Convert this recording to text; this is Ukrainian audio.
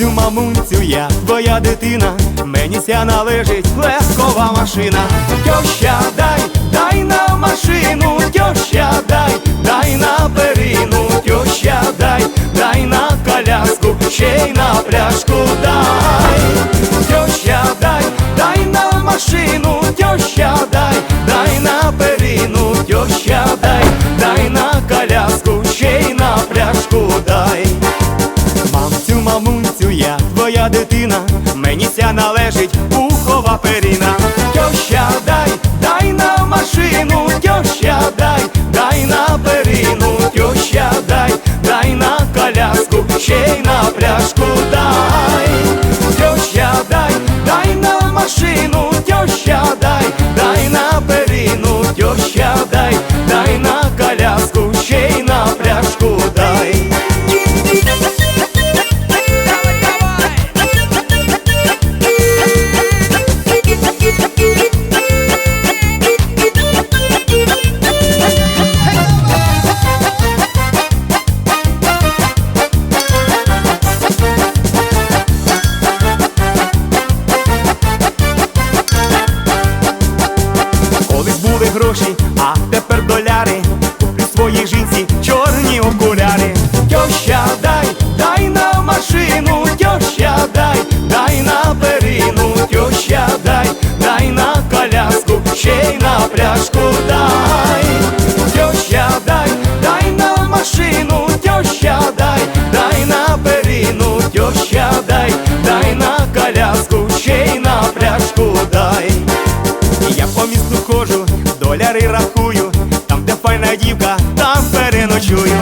Мамцю, мамунцю, я твоя дитина, мені ся належить легкова машина. Тьоща, дай, дай на машину, тьоща, дай, дай на перину, тьоща, дай, дай на коляску, ще й на пляшку дай. Я твоя дитина, мені ся належить пухова перина. Гроші, а тепер доляри. Куплю своїй жінці чорні окуляри. Тьоща, дай, дай на машину, тьоща, дай, дай на перину, тьоща, дай, дай на коляску, ще й на пляшку дай. Тьоща, дай, дай на машину, тьоща, дай, дай на перину, тьоща, дай, дай на коляску, ще й на пляшку дай. Я по місту ходжу, доляри рахую, там, де файна дівка, там переночую.